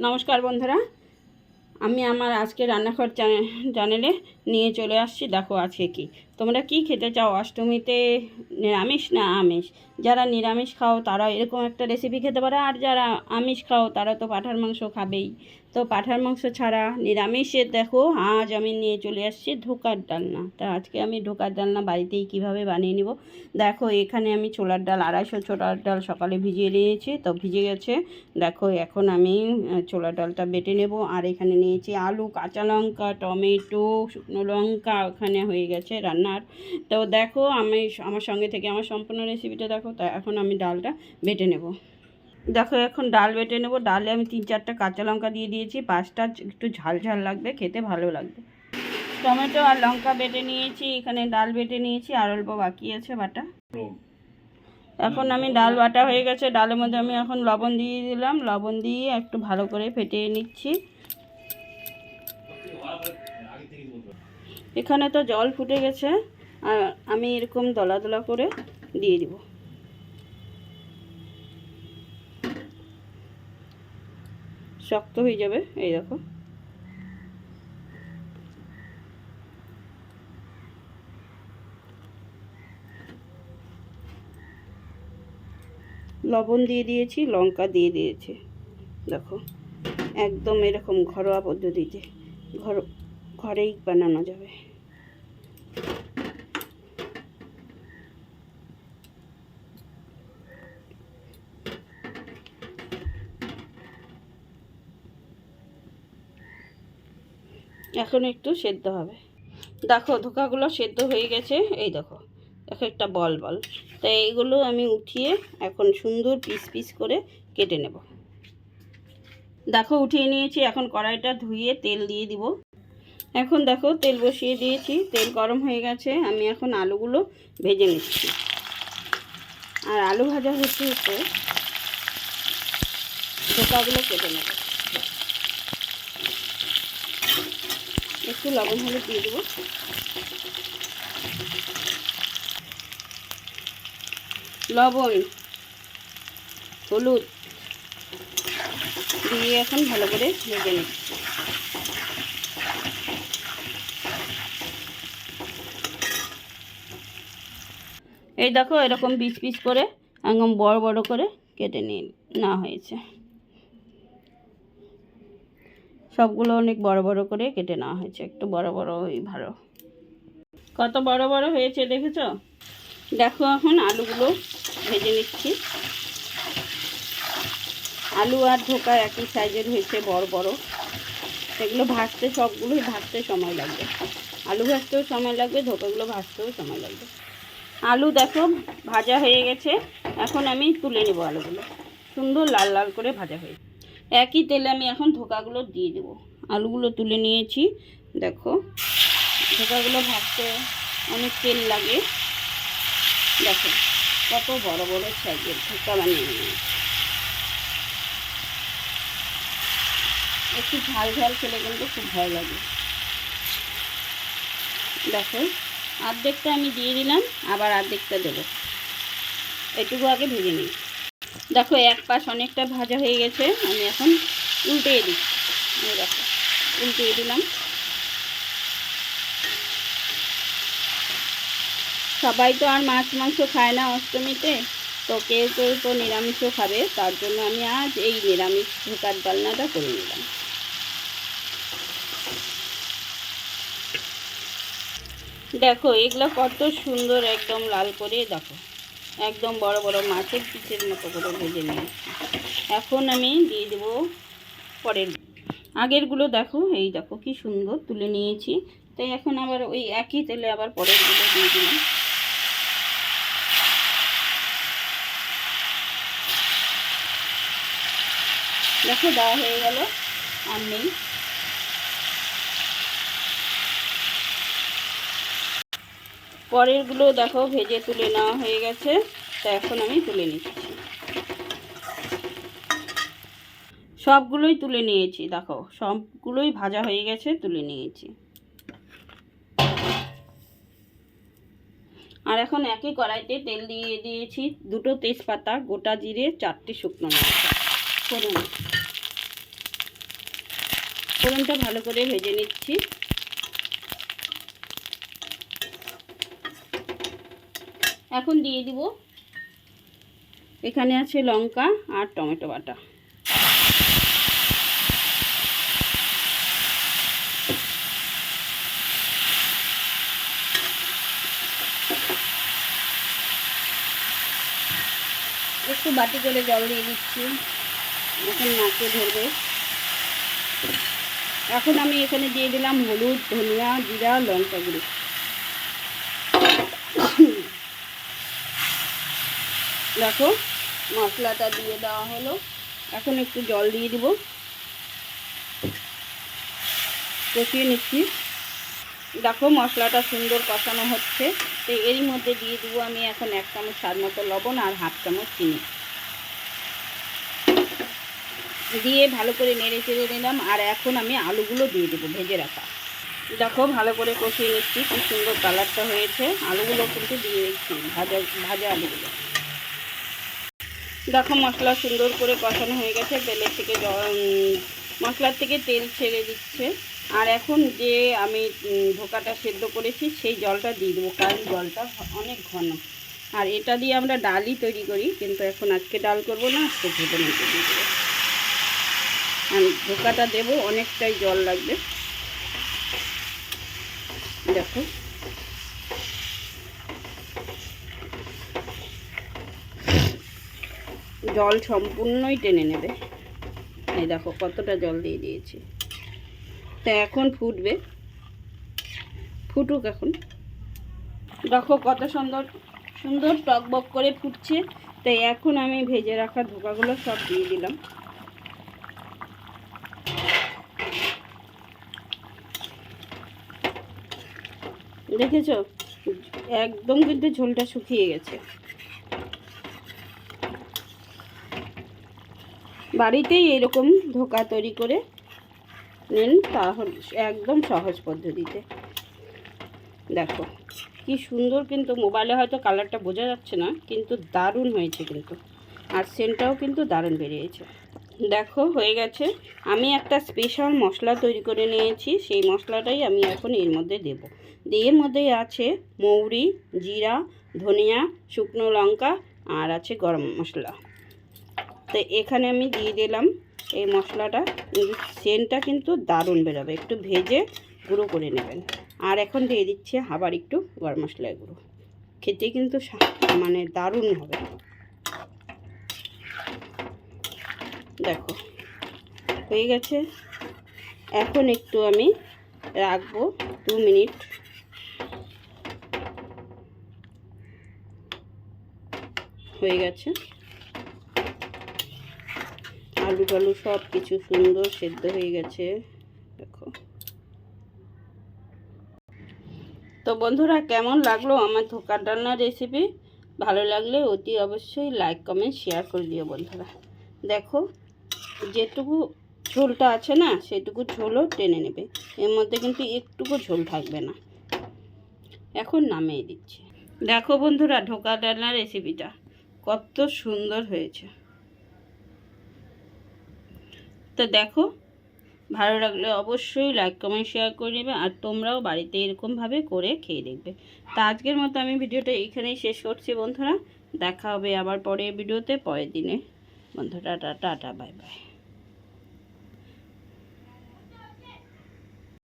নমস্কার বন্ধুরা। আমি আমার আজকে রান্নাঘর চ্যানে- চ্যানেলে নিয়ে চলে আসছি। দেখো আজকে কি। তোমরা কি খেতে চাও? অষ্টমীতে নিরামিষ না আমিষ? যারা নিরামিষ খাও, তারা এরকম একটা রেসিপি খেতে পারে। আর যারা আমিষ খাও, তারা তো পাঁঠার মাংস খাবেই। তো পাঁঠার মাংস ছাড়া নিরামিষে দেখো, আজ আমি নিয়ে চলে আসছি ঢোকার ডালনা। তা আজকে আমি ঢোকার ডালনা বাড়িতেই কীভাবে বানিয়ে নিব? দেখো, এখানে আমি ছোলার ডাল, আড়াইশো ছোলার ডাল সকালে ভিজিয়ে নিয়েছি। তো ভিজে গেছে। দেখো, এখন আমি ছোলার ডালটা বেটে নেব। আর এখানে নিয়েছি আলু, কাঁচা লঙ্কা, টমেটো, শুকনো লঙ্কা, ওখানে হয়ে গেছে রান্নার। তো দেখো, আমি আমার সঙ্গে থেকে আমার সম্পূর্ণ রেসিপিটা দেখো, তা এখন আমি ডালটা বেটে নেব। দেখো, এখন ডাল বেটে নেব। ডালে আমি তিন চারটা কাঁচা লঙ্কা দিয়ে দিয়েছি। পাঁচটা একটু ঝাল ঝাল লাগবে, খেতে ভালো লাগবে। টমেটো আর লঙ্কা বেটে নিয়েছি, এখানে ডাল বেটে নিয়েছি, আর অল্প বাকি আছে বাটা। এখন আমি ডাল বাটা হয়ে গেছে। ডালের মধ্যে আমি এখন লবণ দিয়ে দিলাম। লবণ দিয়ে একটু ভালো করে ফেটিয়ে নিচ্ছি। এখানে তো জল ফুটে গেছে, আর আমি এরকম দলা দলা করে দিয়ে দিব। শক্ত হয়ে যাবে, এই দেখো। লবণ দিয়ে দিয়েছি, লঙ্কা দিয়ে দিয়েছি, দেখো। একদম এরকম ঘরোয়া পদ্ধতিতে, ঘর, ঘরেই বানানো যাবে। এখন একটু সেদ্ধ হবে। দেখো, ধোকাগুলো সেদ্ধ হয়ে গেছে। এই দেখো দেখো একটা বল বল। তো এইগুলো আমি উঠিয়ে এখন সুন্দর পিস পিস করে কেটে নেব। দেখো, উঠিয়ে নিয়েছি। এখন কড়াইটা ধুয়ে তেল দিয়ে দিব। এখন দেখো তেল বসিয়ে দিয়েছি, তেল গরম হয়ে গেছে, আমি এখন আলুগুলো ভেজে নিচ্ছি। আর আলু ভাজা হচ্ছে হচ্ছে ধোকাগুলো কেটে নেব। একটু লবণ হলে দিয়ে দেবো। লবণ, হলুদ দিয়ে এখন ভালো করে ভেজে নিচ্ছি। এই দেখো এরকম পিস পিস করে, একদম বড় বড় করে কেটে নিয়ে নেওয়া হয়েছে। সবগুলো অনেক বড় বড় করে কেটে নেওয়া হয়েছে, একটু বড় বড় ওই ভালো। কত বড় বড় হয়েছে দেখেছ? দেখো এখন আলুগুলো ভেজে নিচ্ছি। আলু আর ধোকা একই সাইজের হয়েছে, বড় বড়। এগুলো ভাজতে সবগুলোই ভাজতে সময় লাগবে। আলু ভাজতেও সময় লাগবে, ধোকাগুলো ভাজতেও সময় লাগবে। আলু দেখো, ভাজা হয়ে গেছে। এখন আমি তুলে নেব আলুগুলো। সুন্দর লাল লাল করে ভাজা হয়ে একই তেলে আমি এখন ধোকাগুলো দিয়ে দেবো। আলুগুলো তুলে নিয়েছি, দেখো। ধোকাগুলো ভাজতে অনেক তেল লাগে। দেখো, কত বড় বড় সাইজের ধোকা বানিয়ে নিয়েছি। একটু ঝাল ঝাল খেলে কিন্তু খুব ভালো লাগে। দেখো। অর্ধেকটা আমি দিয়ে দিলাম, আবার অর্ধেকটা দেবো। এটুকু আগে ভেজে নিই। দেখো, এক পাশ অনেকটা ভাজা হয়ে গেছে, আমি এখন উল্টিয়ে দিই। দেখো, উল্টিয়ে দিলাম। সবাই তো আর মাছ মাংস খায় না অষ্টমীতে, তো কেউ কেউ তো নিরামিষও খাবে, তার জন্য আমি আজ এই নিরামিষ ঢোকার ডালনাটা করে নিলাম। দেখো, এগুলো কত সুন্দর একদম লাল করে, দেখো, একদম বড় বড় মাছের পিসের মতো করে ভেজে নিয়েছি। এখন আমি দিয়ে দেবো পরের আগেরগুলো দেখো, এই দেখো কি সুন্দর তুলে নিয়েছি। তাই এখন আবার ওই একই তেলে আবার পরেরগুলো দিয়ে দিলাম। দেখো, দেওয়া হয়ে গেল, আর নেই। পরেরগুলো দেখো, ভেজে তুলে নেওয়া হয়ে গেছে। তা এখন আমি তুলে নিচ্ছি। সবগুলোই তুলে নিয়েছি, দেখো, সবগুলোই ভাজা হয়ে গেছে, তুলে নিয়েছি। আর এখন একই কড়াইতে তেল দিয়ে দিয়েছি দুটো তেজপাতা, গোটা জিরে, চারটে শুকনো লঙ্কা। ফোড়ন। ফোড়নটা ভালো করে ভেজে নিচ্ছি। এখন দিয়ে দিব। এখানে আছে লঙ্কা আর টমেটো বাটা। একটু বাটি করে জল দিয়ে দিচ্ছি। এখন নাকে ধরবে। এখন আমি এখানে দিয়ে দিলাম হলুদ, ধনিয়া, জিরা, লঙ্কা গুঁড়ো। দেখো, মশলাটা দিয়ে দেওয়া হলো। এখন একটু জল দিয়ে দিব। কষিয়ে নিচ্ছি। দেখো, মশলাটা সুন্দর কষানো হচ্ছে। তো এরই মধ্যে দিয়ে দিব আমি এখন এক চামচ স্বাদ মতো লবণ আর হাফ চামচ চিনি। দিয়ে ভালো করে নেড়ে চেড়ে নিলাম আর এখন আমি আলুগুলো দিয়ে দেবো ভেজে রাখা। দেখো, ভালো করে কষিয়ে নিচ্ছি। খুব সুন্দর কালারটা হয়েছে। আলুগুলো কিন্তু দিয়ে দিচ্ছি, ভাজা ভাজা আলুগুলো। দেখো মশলা সুন্দর করে কষানো হয়ে গেছে তেলের থেকে মশলার থেকে তেল ছেড়ে দিচ্ছে। আর এখন যে আমি ধোকাটা সেদ্ধ করেছি, সেই জলটা দিয়ে দেবো, কারণ জলটা অনেক ঘন। আর এটা দিয়ে আমরা ডালই তৈরি করি, কিন্তু এখন আজকে ডাল করব না, আজকে ভেবে নিতে দিয়ে আর ধোকাটা দেবো, অনেকটাই জল লাগবে। দেখো। জল সম্পূর্ণই টেনে নেবে। এই দেখো কতটা জল দিয়ে দিয়েছি। তা এখন ফুটবে। ফুটুক এখন। দেখো কত সুন্দর সুন্দর টকবক করে ফুটছে। তাই এখন আমি ভেজে রাখা ধোকাগুলো সব দিয়ে দিলাম। দেখেছ? একদম কিন্তু ঝোলটা শুকিয়ে গেছে। বাড়িতেই এরকম ধোকা তৈরি করে নিন তাহলে একদম সহজ পদ্ধতিতে। দেখো, কি সুন্দর কিন্তু মোবাইলে হয়তো কালারটা বোঝা যাচ্ছে না, কিন্তু দারুণ হয়েছে কিন্তু। আর সেন্টটাও কিন্তু দারুণ বেরিয়েছে। দেখো, হয়ে গেছে। আমি একটা স্পেশাল মশলা তৈরি করে নিয়েছি, সেই মশলাটাই আমি এখন এর মধ্যে দেব। দিয়ে এর মধ্যে আছে মৌরি, জিরা, ধনিয়া, শুকনো লঙ্কা, আর আছে গরম মশলা। তো এখানে আমি দিয়ে দিলাম এই মশলাটা। সেন্টটা কিন্তু দারুণ বেরোবে। একটু ভেজে গুঁড়ো করে নেবেন। আর এখন দিয়ে দিচ্ছি আবার একটু গরম মশলার গুঁড়ো। খেতে কিন্তু মানে দারুণ হবে। দেখো, হয়ে গেছে। এখন একটু আমি রাখব দু মিনিট। হয়ে গেছে। আলু টালু সব কিছু সুন্দর সেদ্ধ হয়ে গেছে। দেখো। তো বন্ধুরা, কেমন লাগল আমার ধোকার ডালনার রেসিপি ভালো লাগলে অতি অবশ্যই লাইক কমেন্ট শেয়ার করে দিও বন্ধুরা। দেখো, যেটুকু ঝোলটা আছে না, সেটুকু ঝোলও টেনে নেবে। এর মধ্যে কিন্তু একটুকু ঝোল থাকবে না। এখন নামিয়ে দিচ্ছি। দেখো বন্ধুরা ঢোকা ডালনার রেসিপিটা কত সুন্দর হয়েছে। তো দেখো, ভালো লাগলে অবশ্যই লাইক কমেন্ট শেয়ার করে নেবে আর তোমরাও বাড়িতে এরকমভাবে করে খেয়ে দেখবে। তো আজকের মতো আমি ভিডিওটা এখানেই শেষ করছি বন্ধুরা। দেখা হবে আবার পরের ভিডিওতে, পরের দিনে। বন্ধুরা টাটা বাই বাই